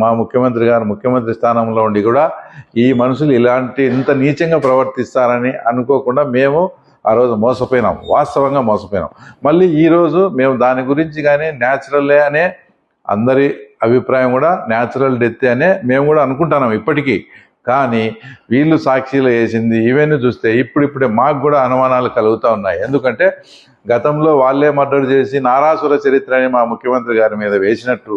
మా ముఖ్యమంత్రి గారు ముఖ్యమంత్రి స్థానంలో ఉండి కూడా ఈ మనుషులు ఇలాంటి ఇంత నీచంగా ప్రవర్తిస్తారని అనుకోకుండా మేము ఆ రోజు మోసపోయినాం. వాస్తవంగా మోసపోయినాం. మళ్ళీ ఈ రోజు మేము దాని గురించి కానీ న్యాచురల్లే అనే అందరి అభిప్రాయం కూడా న్యాచురల్ డెత్ అనే మేము కూడా అనుకుంటున్నాం ఇప్పటికీ. కానీ వీళ్ళు సాక్షిలో వేసింది ఇవన్నీ చూస్తే ఇప్పుడిప్పుడే మాకు కూడా అనుమానాలు కలుగుతూ ఉన్నాయి. ఎందుకంటే గతంలో వాళ్ళే మర్డర్ చేసి నారాసుర చరిత్ర అని మా ముఖ్యమంత్రి గారి మీద వేసినట్టు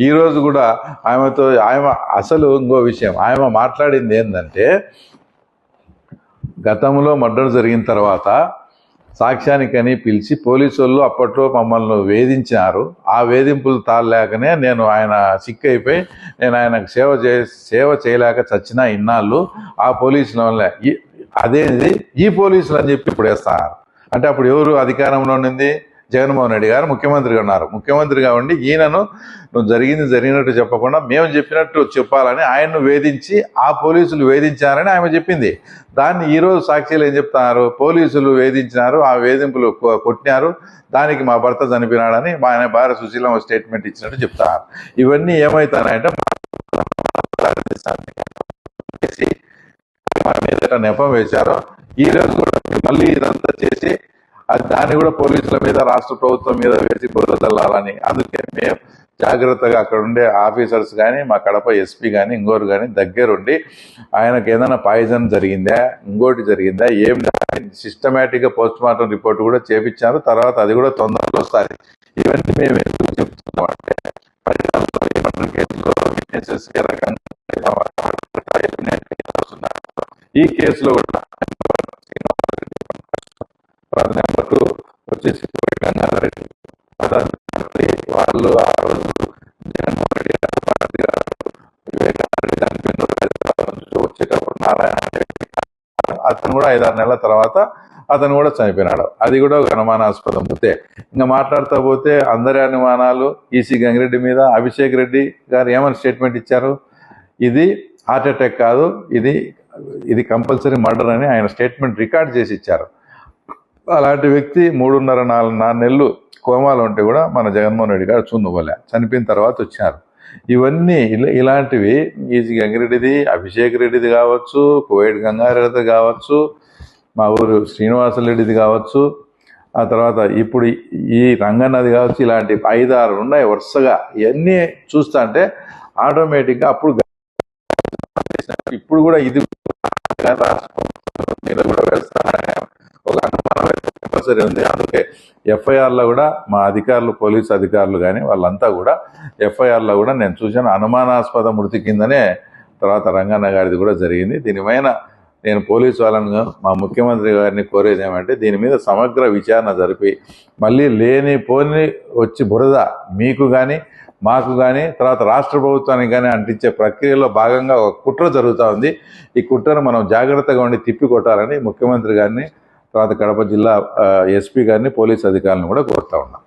ఈరోజు కూడా ఆమెతో ఆమె అసలు ఇంకో విషయం ఆమె మాట్లాడింది ఏంటంటే గతంలో మర్డర్ జరిగిన తర్వాత సాక్ష్యానికని పిలిచి పోలీసు వాళ్ళు అప్పట్లో మమ్మల్ని వేధించినారు. ఆ వేధింపులు తాళలేకనే నేను ఆయన సిక్ అయిపోయి నేను ఆయనకు సేవ చే సేవ చేయలేక చచ్చిన ఇన్నాళ్ళు ఆ పోలీసుల వల్ల ఈ- ఈ పోలీసులు అని చెప్పి ఇప్పుడు వేస్తున్నారు. అంటే అప్పుడు ఎవరు అధికారంలో ఉండింది? జగన్మోహన్ రెడ్డి గారు ముఖ్యమంత్రిగా ఉన్నారు. ముఖ్యమంత్రిగా ఉండి ఈయనను నువ్వు జరిగింది జరిగినట్టు చెప్పకుండా మేము చెప్పినట్టు చెప్పాలని ఆయన్ను వేధించి ఆ పోలీసులు వేధించారని ఆమె చెప్పింది. దాన్ని ఈరోజు సాక్షులు ఏం చెప్తున్నారు? పోలీసులు వేధించినారు ఆ వేధింపులు కొట్టినారు. దానికి మా భర్త చనిపోయినాడని మా ఆయన భార్య సుశీలం స్టేట్మెంట్ ఇచ్చినట్టు చెప్తారు. ఇవన్నీ ఏమవుతాయంటే నెపం వేశారో. ఈ రోజు మళ్ళీ ఇదంతా చేసి అది దాన్ని కూడా పోలీసుల మీద రాష్ట్ర ప్రభుత్వం మీద వేసి బురదల్లాలని అందుకే మేము జాగ్రత్తగా అక్కడ ఉండే ఆఫీసర్స్ కానీ మా కడప ఎస్పీ కానీ ఇంకోరు కానీ దగ్గరుండి ఆయనకు ఏదైనా పాయిజన్ జరిగిందా ఇంకోటి జరిగిందా ఏం సిస్టమేటిక్గా పోస్ట్ మార్టం రిపోర్ట్ కూడా చేపించారు. తర్వాత అది కూడా తొందరలో వస్తుంది. ఇవన్నీ మేము ఎందుకు చెప్తున్నామంటే కేసులో ఏ రకంగా ఈ కేసులో కూడా వచ్చేసి గంగారెడ్డి వాళ్ళు ఆ రోజు జగన్మోహన్ రెడ్డి గారు గారు వివేకానంద చనిపోయిన వచ్చేటప్పుడు నారాయణ అతను కూడా ఐదారు నెలల తర్వాత అతను కూడా చనిపోయినాడు. అది కూడా ఒక అనుమానాస్పదం పోతే ఇంకా మాట్లాడుతూ పోతే అందరి అనుమానాలు ఈసీ గంగిరెడ్డి మీద అభిషేక్ రెడ్డి గారు ఏమని స్టేట్మెంట్ ఇచ్చారు? ఇది హార్ట్ అటాక్ కాదు ఇది ఇది కంపల్సరీ మర్డర్ అని ఆయన స్టేట్మెంట్ రికార్డ్ చేసి ఇచ్చారు. అలాంటి వ్యక్తి మూడున్నర నాలుగు నాలుగు నెలలు కోమాలో ఉంటే కూడా మన జగన్మోహన్ రెడ్డి గారు చూన్నుకోలే చనిపోయిన తర్వాత వచ్చినారు ఇవన్నీ ఇలా- ఇలాంటివి ఈజీ గంగిరెడ్డిది అభిషేక్ రెడ్డిది కావచ్చు కోవిడ్ గంగారెడ్డిది కావచ్చు మా ఊరు శ్రీనివాసరెడ్డిది కావచ్చు ఆ తర్వాత ఇప్పుడు ఈ రంగన్నది కావచ్చు ఇలాంటి ఐదు ఆరు ఉన్నాయి వరుసగా. ఇవన్నీ చూస్తా అంటే ఆటోమేటిక్గా అప్పుడు ఇప్పుడు కూడా ఇది కూడా వేస్తారనే కంపల్సరీ ఉంది. అందుకే ఎఫ్ఐఆర్లో కూడా మా అధికారులు పోలీసు అధికారులు కానీ వాళ్ళంతా కూడా ఎఫ్ఐఆర్లో కూడా నేను చూశాను. అనుమానాస్పద మృతి కిందనే తర్వాత రంగన్న గారిది కూడా జరిగింది. దీనిపైన నేను పోలీసు వాళ్ళను మా ముఖ్యమంత్రి గారిని కోరేది ఏమంటే దీని మీద సమగ్ర విచారణ జరిపి మళ్ళీ లేని పోని వచ్చి బురద మీకు కానీ మాకు కానీ తర్వాత రాష్ట్ర ప్రభుత్వానికి కానీ అంటించే ప్రక్రియలో భాగంగా ఒక కుట్ర జరుగుతూ ఉంది. ఈ కుట్రను మనం జాగ్రత్తగా ఉండి తిప్పి కొట్టాలని ముఖ్యమంత్రి గారిని తర్వాత కడప జిల్లా ఎస్పీ గారిని పోలీస్ అధికారులను కూడా కోరుతా ఉన్నాం.